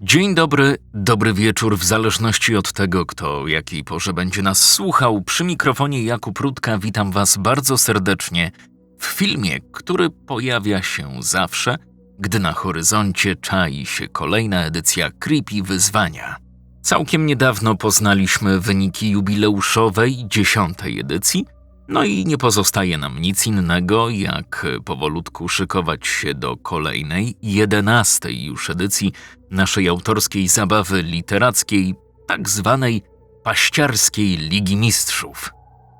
Dzień dobry, dobry wieczór, w zależności od tego, kto o jakiej porze będzie nas słuchał. Przy mikrofonie Jakub Rutka witam Was bardzo serdecznie w filmie, który pojawia się zawsze, gdy na horyzoncie czai się kolejna edycja Creepy Wyzwania. Całkiem niedawno poznaliśmy wyniki jubileuszowej dziesiątej edycji, no i nie pozostaje nam nic innego, jak powolutku szykować się do kolejnej, jedenastej już edycji naszej autorskiej zabawy literackiej, tak zwanej paściarskiej Ligi Mistrzów.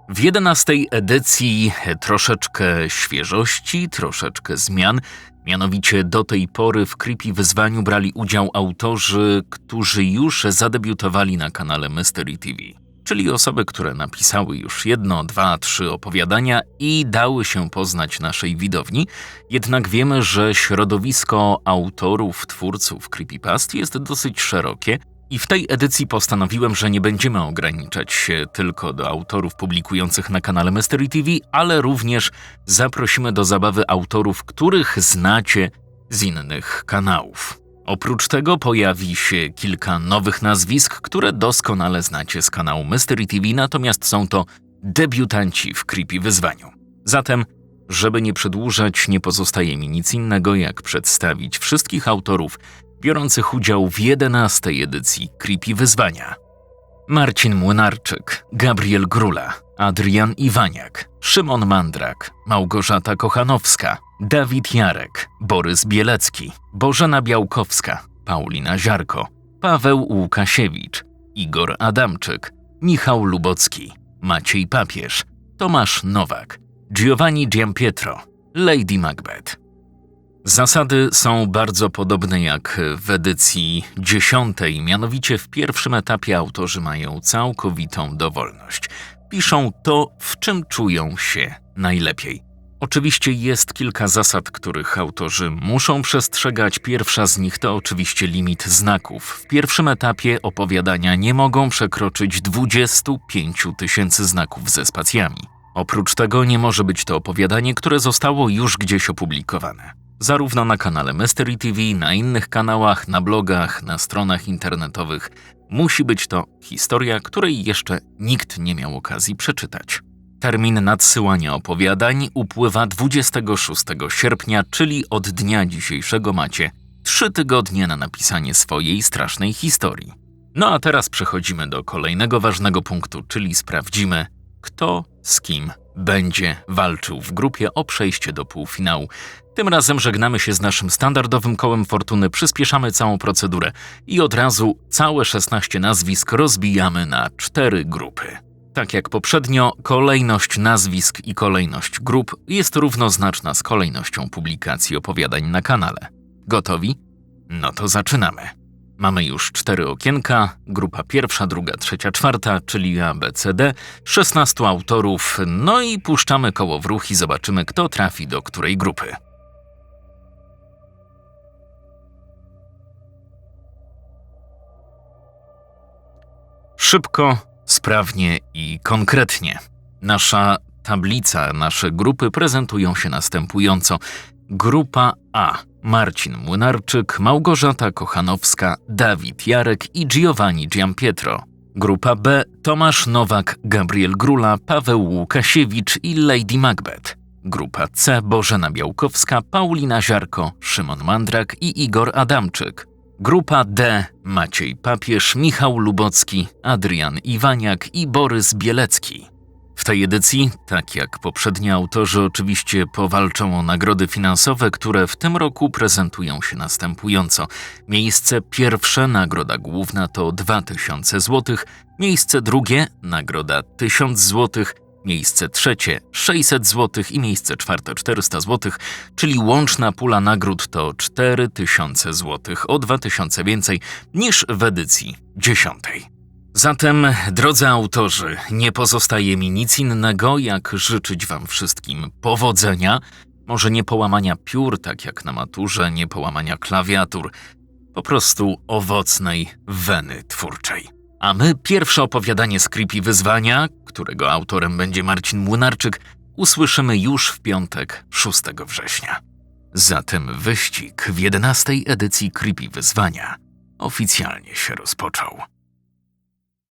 W jedenastej edycji troszeczkę świeżości, troszeczkę zmian, mianowicie do tej pory w Creepy Wyzwaniu brali udział autorzy, którzy już zadebiutowali na kanale Mystery TV czyli osoby, które napisały już jedno, dwa, trzy opowiadania i dały się poznać naszej widowni. Jednak wiemy, że środowisko autorów, twórców creepypast jest dosyć szerokie. I w tej edycji postanowiłem, że nie będziemy ograniczać się tylko do autorów publikujących na kanale Mystery TV, ale również zaprosimy do zabawy autorów, których znacie z innych kanałów. Oprócz tego pojawi się kilka nowych nazwisk, które doskonale znacie z kanału Mystery TV, natomiast są to debiutanci w Creepy Wyzwaniu. Zatem, żeby nie przedłużać, nie pozostaje mi nic innego, jak przedstawić wszystkich autorów biorących udział w 11 edycji Creepy Wyzwania. Marcin Młynarczyk, Gabriel Grula, Adrian Iwaniak, Szymon Mandrak, Małgorzata Kochanowska, Dawid Jarek, Borys Bielecki, Bożena Białkowska, Paulina Ziarko, Paweł Łukasiewicz, Igor Adamczyk, Michał Lubocki, Maciej Papież, Tomasz Nowak, Giovanni Giampietro, Lady Macbeth. Zasady są bardzo podobne jak w edycji dziesiątej, mianowicie w pierwszym etapie autorzy mają całkowitą dowolność. Piszą to, w czym czują się najlepiej. Oczywiście jest kilka zasad, których autorzy muszą przestrzegać. Pierwsza z nich to oczywiście limit znaków. W pierwszym etapie opowiadania nie mogą przekroczyć 25 tysięcy znaków ze spacjami. Oprócz tego nie może być to opowiadanie, które zostało już gdzieś opublikowane. Zarówno na kanale Mystery TV, na innych kanałach, na blogach, na stronach internetowych. Musi być to historia, której jeszcze nikt nie miał okazji przeczytać. Termin nadsyłania opowiadań upływa 26 sierpnia, czyli od dnia dzisiejszego macie trzy tygodnie na napisanie swojej strasznej historii. No a teraz przechodzimy do kolejnego ważnego punktu, czyli sprawdzimy, kto z kim będzie walczył w grupie o przejście do półfinału. Tym razem żegnamy się z naszym standardowym kołem fortuny, przyspieszamy całą procedurę i od razu całe 16 nazwisk rozbijamy na cztery grupy. Tak jak poprzednio, kolejność nazwisk i kolejność grup jest równoznaczna z kolejnością publikacji opowiadań na kanale. Gotowi? No to zaczynamy. Mamy już cztery okienka, grupa pierwsza, druga, trzecia, czwarta, czyli A, B, C, D, 16 autorów, no i puszczamy koło w ruch i zobaczymy, kto trafi do której grupy. Szybko, sprawnie i konkretnie. Nasza tablica, nasze grupy prezentują się następująco. Grupa A. Marcin Młynarczyk, Małgorzata Kochanowska, Dawid Jarek i Giovanni Giampietro. Grupa B. Tomasz Nowak, Gabriel Grula, Paweł Łukasiewicz i Lady Macbeth. Grupa C. Bożena Białkowska, Paulina Ziarko, Szymon Mandrak i Igor Adamczyk. Grupa D Maciej Papież, Michał Lubocki, Adrian Iwaniak i Borys Bielecki. W tej edycji, tak jak poprzedni autorzy, oczywiście powalczą o nagrody finansowe, które w tym roku prezentują się następująco. Miejsce pierwsze, nagroda główna to 2000 zł, miejsce drugie, nagroda 1000 zł, miejsce trzecie 600 zł i miejsce czwarte 400 zł, czyli łączna pula nagród to 4000 zł, o 2000 więcej niż w edycji dziesiątej. Zatem, drodzy autorzy, nie pozostaje mi nic innego, jak życzyć Wam wszystkim powodzenia, może nie połamania piór, tak jak na maturze, nie połamania klawiatur, po prostu owocnej weny twórczej. A my pierwsze opowiadanie z Creepy Wyzwania, którego autorem będzie Marcin Młynarczyk, usłyszymy już w piątek 6 września. Zatem wyścig w 11 edycji Creepy Wyzwania oficjalnie się rozpoczął.